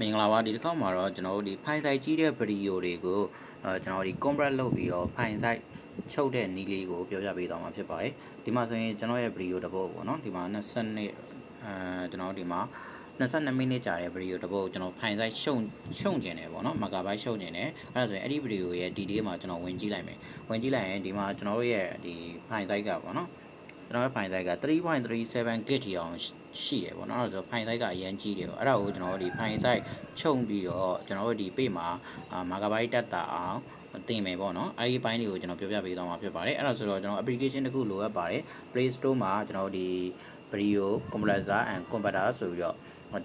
မင်္ဂလာပါဒီတစ်ခေါက်မှာတော့ကျွန်တော်တို့ဒီဖိုင်ဆိုင်ကြီးတဲ့ဗီဒီယိုတွေကိုအဲကျွန်တော်ဒီ compress လုပ်ပြီးတော့ဖိုင်ဆိုင်ချုပ်တဲ့နည်းလေးကိုပြောပြပေးသွားမှာဖြစ်ပါတယ်ဒီမှာဆိုရင်ကျွန်တော်ရဲ့ဗီဒီယိုတစ်ပုဒ်ပေါ့နော်ဒီမှာ20နှစ်အဲကျွန်တော်ဒီမှာ22မိနစ်ကြာတဲ့ဗီဒီယိုတစ်ပုဒ်ကျွန်တော်ဖိုင်ဆိုင်ရှုံရှုံကျင်တယ်ပေါ့နော်မဂါဘိုက်ရှုံကျင်တယ်အဲ့ဒါဆိုရင်အဲ့ဒီဗီဒီယိုရဲ့ detail မှာကျွန်တော်ဝင်ကြည့်လိုက်မယ်ဝင်ကြည့်လိုက်ရင်ဒီမှာကျွန်တော်တို့ရဲ့ဒီဖိုင်ဆိုင်ကပေါ့နော် ကျွန်တော်ရဲ့ဖိုင် size က3.37 gig ထိအောင်ရှိတယ်ပေါ့နော်အဲ့ဒါဆိုဖိုင် size ကအရင်ကြီးတယ်ပေါ့အဲ့ဒါကိုကျွန်တော်တို့ဒီဖိုင် size ခြုံပြီးတော့ကျွန်တော်တို့ဒီ page မှာမာဂဘိုက်တက်တာအောင်တင်မယ်ပေါ့နော်အဲ့ဒီဘိုင်းတွေကိုကျွန်တော်ပြောပြပေးသွားမှာဖြစ်ပါတယ်အဲ့ဒါဆိုတော့ကျွန်တော် application တစ်ခုလိုအပ်ပါတယ် Play Store မှာကျွန်တော်ဒီ video compressor and converter ဆိုပြီးတော့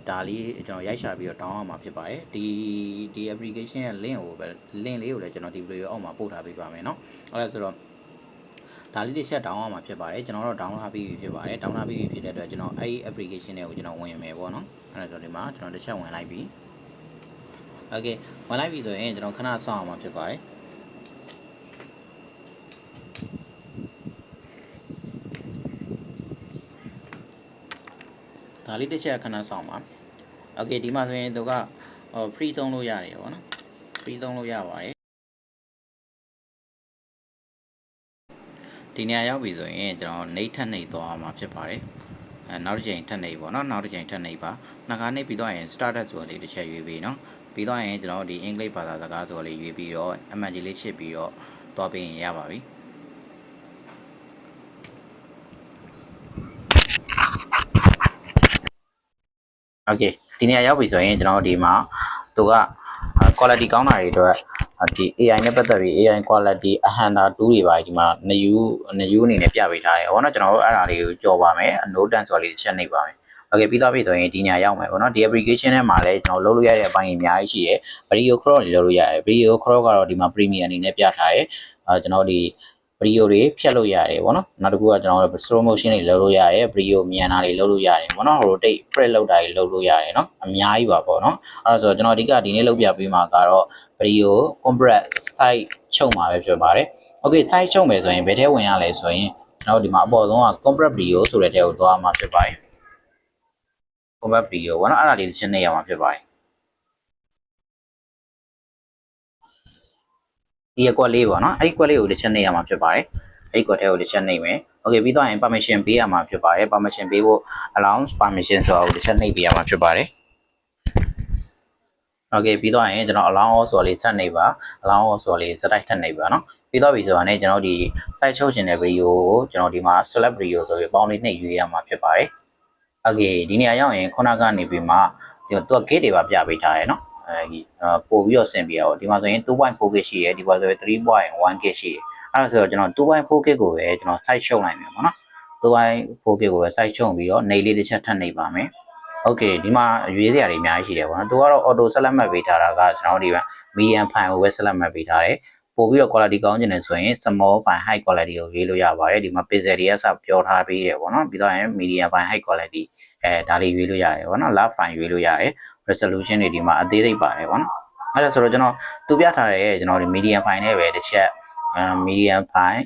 ဒါလေးကျွန်တော်ရိုက်ရှာပြီးတော့ download မှာဖြစ်ပါတယ်ဒီဒီ application ရဲ့ link ကိုပဲ link လေးကိုလည်းကျွန်တော်ဒီ video အောက်မှာပို့ထားပေးပါမယ်เนาะအဲ့ဒါဆိုတော့ ဒါလေးတစ်ချက် down အောင်မှာဖြစ်ပါတယ်ကျွန်တော်တော့ down ထားပြီးပြီဖြစ်ပါတယ် down ထားပြီးပြီဖြစ်တဲ့အတွက်ကျွန်တော်အဲ့ဒီ application တွေကိုကျွန်တော်ဝင်မယ်ပေါ့နော်အဲ့ဒါဆိုဒီမှာကျွန်တော်တစ်ချက်ဝင်လိုက်ပြီ okay ဝင်လိုက်ပြီဆိုရင်ကျွန်တော်ခဏစောင့်အောင်မှာဖြစ်ပါတယ်ဒါလေးတစ်ချက်ခဏစောင့်ပါ okay ဒီမှာဆိုရင်သူကဟို free သုံးလို့ရတယ်ပေါ့နော် free သုံးလို့ရပါတယ် ဒီနေရာရောက်ပြီဆိုရင်ကျွန်တော်နှိပ်ထက်နှိပ်သွားမှာဖြစ်ပါတယ်အဲနောက်တစ်ချိန်ထက်နှိပ်ပေါ့နော်နောက်တစ်ချိန်ထက်နှိပ်ပါနှစ်ခါနှိပ်ပြီးတော့ရင် started ဆိုလေးတစ်ချက်ရွေးပြီးနော်ပြီးတော့ရင်ကျွန်တော်ဒီအင်္ဂလိပ်ဘာသာစကားဆိုလေးရွေးပြီးတော့အမှန်ကြီးလေးရှစ်ပြီးတော့သွားပြီးရင်ရပါပြီ โอเคဒီနေရာရောက်ပြီဆိုရင်ကျွန်တော်ဒီမှာသူက quality ကောင်းတာတွေအတွက် ဒီ AI နဲ့ပတ်သက်ပြီး AI quality အဟန်တာ2တွေပါဒီမှာ new new အနေနဲ့ပြပေးထားတယ်ဟောနော်ကျွန်တော်တို့အဲ့ဒါလေးကိုကြော်ပါမယ် note တန်ဆိုတာလေးတစ်ချက်နှိပ်ပါမယ်โอเคပြီးတော့ပြီဆိုရင်ဒီညရောက်မယ်ပေါ့နော်ဒီ application ထဲမှာလည်းကျွန်တော်လုပ်လို့ရတဲ့အပိုင်းအများကြီးရှိတယ် video crawl တွေလုပ်လို့ရတယ် video crawl ကတော့ဒီမှာ premium အနေနဲ့ပြထားတယ်အဲကျွန်တော်ဒီ video တွေဖြတ်လို့ရတယ်ပေါ့နော်နောက်တစ်ခုကကျွန်တော်တို့ slow motion တွေလုပ်လို့ရတယ် video မြန်တာတွေလုပ်လို့ရတယ်ပေါ့နော် rotate press လုပ်တာတွေလုပ်လို့ရတယ်เนาะအများကြီးပါပေါ့နော်အဲ့ဒါဆိုကျွန်တော်အဓိကဒီနေ့လုပ်ပြပေးမှာကတော့ video compress site ချုပ်မှာပဲဖြစ်ပါတယ် okay site ချုပ်မယ်ဆိုရင်ဘယ်ထဲဝင်ရလဲဆိုရင်ကျွန်တော်ဒီမှာအပေါ်ဆုံးက compress video ဆိုတဲ့ထဲကိုသွားမှာဖြစ်ပါတယ် compress video ပေါ့နော်အဲ့ဒါလေးတစ်ချက်နေရမှာဖြစ်ပါတယ် ဒီအကွက်လေးပေါ့နော်အဲ့ဒီကွက်လေးကိုတစ်ချက်နှိပ်ရမှာဖြစ်ပါတယ်အဲ့ဒီကွက်ထဲကိုတစ်ချက်နှိပ်မယ် okay ပြီးတော့ရင် permission ပေးရမှာဖြစ်ပါတယ် permission ပေးဖို့ allowance permission ဆိုတာကိုတစ်ချက်နှိပ်ပေးရမှာဖြစ်ပါတယ် okay ပြီးတော့ရင်ကျွန်တော် allowance ဆိုတာလေးဆက်နှိပ်ပါ allowance ဆိုတာလေးစတိုက်ထက်နှိပ်ပါနော်ပြီးတော့ပြီဆိုတာနဲ့ကျွန်တော်ဒီ site ချုပ်ရှင်တဲ့ video ကိုကျွန်တော်ဒီမှာ select video ဆိုပြီးပေါင်းလေးနှိပ်ရွေးရမှာဖြစ်ပါတယ် okay ဒီနေရာရောက်ရင်ခုနကနေပြီးမှဒီတော့ gate တွေပါပြပေးထားရယ်နော် အဲဒီပို့ပြီးတော့ဆင်ပြရအောင်ဒီမှာဆိုရင် 2.4K ရှိတယ်ဒီမှာဆိုရင် 3.1K ရှိတယ်အဲ့ဒါဆိုတော့ကျွန်တော် 2.4K ကိုပဲကျွန်တော် site ရှုံလိုက်မယ်ပေါ့နော် 2.4K ကိုပဲ site ရှုံပြီးတော့နေလေးတစ်ချက်ထပ်နေပါမယ်โอเคဒီမှာရွေးစရာတွေအများကြီးရှိတယ်ပေါ့နော်သူကတော့ auto select မှတ်ပေးထားတာကကျွန်တော်ဒီမှာ medium file ကိုပဲ select မှတ်ပေးထားတယ်ပို့ပြီးတော့ quality ကောင်းချင်တယ်ဆိုရင် small file high quality ကိုရွေးလို့ရပါတယ်ဒီမှာ pixel တွေကစပြောထားပေးတယ်ပေါ့နော်ပြီးတော့ရင် medium file high quality အဲဒါလေးရွေးလို့ရတယ်ပေါ့နော် large file ရွေးလို့ရတယ် resolution တွေဒီမှာအသေးစိတ်ပါတယ်ပေါ့နော်အဲ့ဒါဆိုတော့ကျွန်တော်သူပြထားတဲ့ကျွန်တော်ဒီ medium file နဲ့ပဲတစ်ချက်အဲ medium file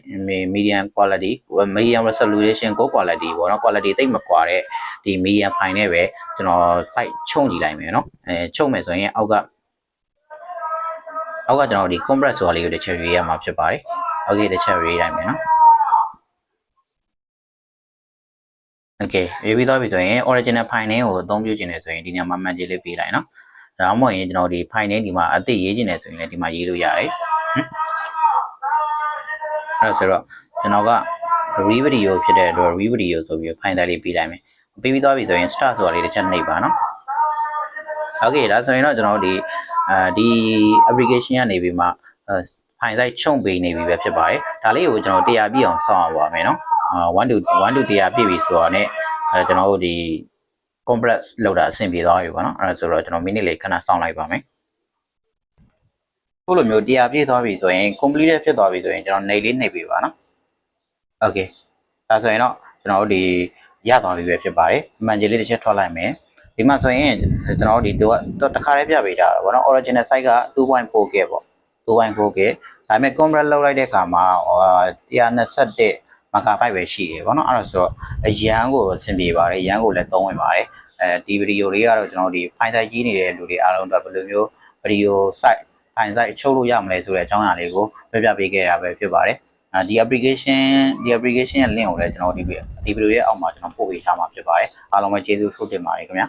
medium quality medium resolution ကို quality ပေါ့နော် quality တိတ်မကွာတဲ့ဒီ medium file နဲ့ပဲကျွန်တော် site ချုံကြည့်လိုက်မယ်နော်အဲချုံမယ်ဆိုရင်အောက်ကအောက်ကကျွန်တော်ဒီ compress ဆိုတာလေးကိုတစ်ချက်ရွေးရမှာဖြစ်ပါတယ် okay တစ်ချက်ရွေးလိုက်မယ်နော် okay ရွေးပြီးသွားပြီဆိုရင် original file name ကိုအသုံးပြုခြင်းနဲ့ဆိုရင်ဒီညမှာမှတ်ကြီးလေးပေးလိုက်နော်ဒါမှမဟုတ်ရင်ကျွန်တော်ဒီ file name ဒီမှာအသစ်ရေးခြင်းနဲ့ဆိုရင်လည်းဒီမှာရေးလို့ရတယ်အဲ့ဒါဆိုတော့ကျွန်တော်က re video ဖြစ်တဲ့အတွက် re video ဆိုပြီး file လေးပေးလိုက်မယ်ပေးပြီးသွားပြီဆိုရင် start ဆိုတာလေးတစ်ချက်နှိပ်ပါနော် okay ဒါဆိုရင်တော့ကျွန်တော်ဒီအဲဒီ application ကနေပြီးမှ file size ချုံပေးနေပြီပဲဖြစ်ပါတယ်ဒါလေးကိုကျွန်တော်တရားပြည့်အောင်စောင့်ရပါမယ်နော်အာ 1 to 1 to 100ပြည့်ပြီဆိုတော့ ਨੇ အဲကျွန်တော်တို့ဒီ compress လောက်တာအဆင်ပြေသွားပြီပေါ့နော်အဲဒါဆိုတော့ကျွန်တော် minute လေးခဏစောင့်လိုက်ပါမယ်ခုလိုမျိုးတရားပြည့်သွားပြီဆိုရင် complete ဖြစ်သွားပြီဆိုရင်ကျွန်တော်နေလေးနှိပ်ပေးပါနော် okay ဒါဆိုရင်တော့ကျွန်တော်တို့ဒီရသွားပြီပဲဖြစ်ပါတယ်အမှန်ကြီးလေးတစ်ချက်ထွက်လိုက်မယ်ဒီမှာဆိုရင်ကျွန်တော်တို့ဒီသူကတခါတည်းပြပေးတာပေါ့နော် original site က 2.4K ပေါ့ 2.4K ဒါပေမဲ့ compress လောက်လိုက်တဲ့အခါမှာ121 မဂါဘိုက်ပဲရှိတယ်ဗောနော်အဲ့ဒါဆိုတော့အရန်ကိုအဆင်ပြေပါတယ်ရန်ကိုလည်းသုံးဝင်ပါတယ်အဲအဲဒီဗီဒီယိုလေးကတော့ကျွန်တော်တို့ဒီဖိုင်ဆိုင်ကြီးနေတဲ့လူတွေအားလုံးအတွက်ဘယ်လိုမျိုးဗီဒီယို site ဖိုင်ဆိုင်ချုပ်လို့ရမလဲဆိုတဲ့အကြောင်းအရာလေးကိုပြပြပေးခဲ့တာပဲဖြစ်ပါတယ်အာဒီ application ဒီ application ရဲ့ link ကိုလည်းကျွန်တော်ဒီဒီဗီဒီယိုရဲ့အောက်မှာကျွန်တော်ပို့ပေးထားမှာဖြစ်ပါတယ်အားလုံးပဲကျေးဇူးထိုးတင်ပါတယ်ခင်ဗျာ